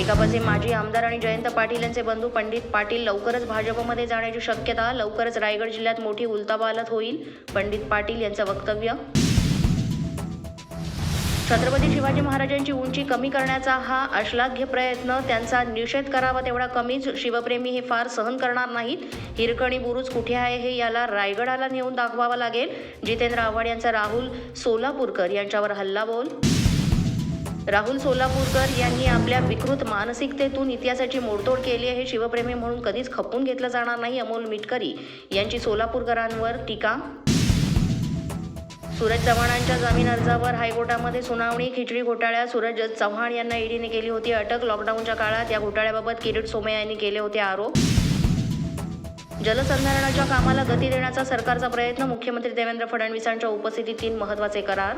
भाजपाचे माजी आमदार आणि जयंत पाटील यांचे बंधू पंडित पाटील लवकरच भाजपमध्ये जाण्याची शक्यता लवकरच रायगड जिल्ह्यात मोठी उलथापालथ होईल पंडित पाटील यांचं वक्तव्य. छत्रपती शिवाजी महाराजांची उंची कमी करण्याचा हा अश्लाघ्य प्रयत्न त्यांचा निषेध करावा तेवढा कमीच शिवप्रेमी हे फार सहन करणार नाहीत. हिरकणी बुरुज कुठे आहे हे याला रायगडाला नेऊन दाखवावं लागेल. जितेंद्र आव्हाड यांचा राहुल सोलापूरकर यांच्यावर हल्ला बोल राहुल सोलापूरकर यांनी आपल्या विकृत मानसिकतेतून इतिहासाची मोडतोड केली आहे. शिवप्रेमी म्हणून कधीच खपून घेतलं जाणार नाही अमोल मिटकरी यांची सोलापूरकरांवर टीका. सूरज चव्हाणांच्या जामीन अर्जावर हायकोर्टामध्ये सुनावणी खिचडी घोटाळ्यात सूरज चव्हाण यांना ईडीने केली होती अटक. लॉकडाऊनच्या काळात या घोटाळ्याबाबत किरीट सोमय्या यांनी केले होते आरोप. जलसंधारणाच्या कामाला गती देण्याचा सरकारचा प्रयत्न मुख्यमंत्री देवेंद्र फडणवीसांच्या उपस्थितीत तीन महत्त्वाचे करार.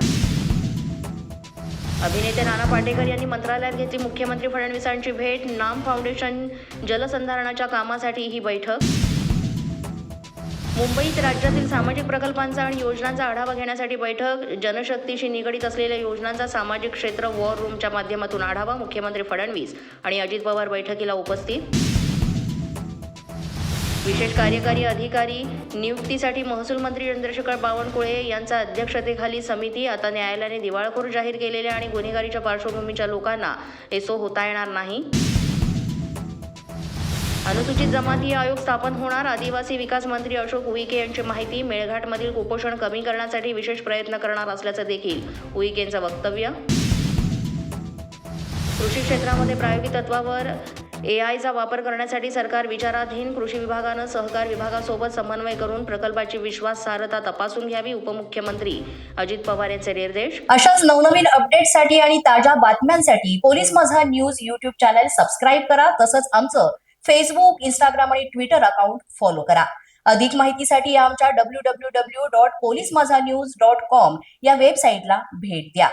अभिनेते नाना पाटेकर यांनी मंत्रालयात घेतली मुख्यमंत्री फडणवीसांची भेट नाम फाउंडेशन जलसंधारणाच्या कामासाठी ही बैठक. मुंबईत राज्यातील सामाजिक प्रकल्पांचा आणि योजनांचा आढावा घेण्यासाठी बैठक. जनशक्तीशी निगडीत असलेल्या योजनांचा सामाजिक क्षेत्र वॉर रूमच्या माध्यमातून आढावा मुख्यमंत्री फडणवीस आणि अजित पवार बैठकीला उपस्थित. विशेष कार्यकारी अधिकारी नियुक्तीसाठी महसूल मंत्री चंद्रशेखर बावनकुळे यांच्या अध्यक्षतेखाली समिती आता न्यायालयाने दिवाळखोर जाहीर केलेल्या आणि गुन्हेगारीच्या पार्श्वभूमीच्या लोकांना एसओ होता येणार नाही. अनुसूचित जमाती आयोग स्थापन होणार. आदिवासी विकास मंत्री अशोक उईके यांची माहिती मेळघाटमधील कुपोषण कमी करण्यासाठी विशेष प्रयत्न करणार असल्याचं देखील उईकेंचं वक्तव्य. कृषी क्षेत्रामध्ये प्रायोगिक तत्वावर ए आयचा वापर करण्यासाठी सरकार विचाराधीन कृषी विभागानं सहकार विभागासोबत समन्वय करून प्रकल्पाची विश्वासार्हता तपासून घ्यावी उपमुख्यमंत्री अजित पवार यांचे निर्देश. अशाच नवनवीन अपडेटसाठी आणि ताज्या बातम्यांसाठी police Majha news YouTube channel subscribe करा तसंच आमचं फेसबुक इंस्टाग्राम आणि ट्विटर अकाउंट फॉलो करा. अधिक माहितीसाठी आमच्या W W W dot police Majha news dot com या वेबसाईटला भेट द्या.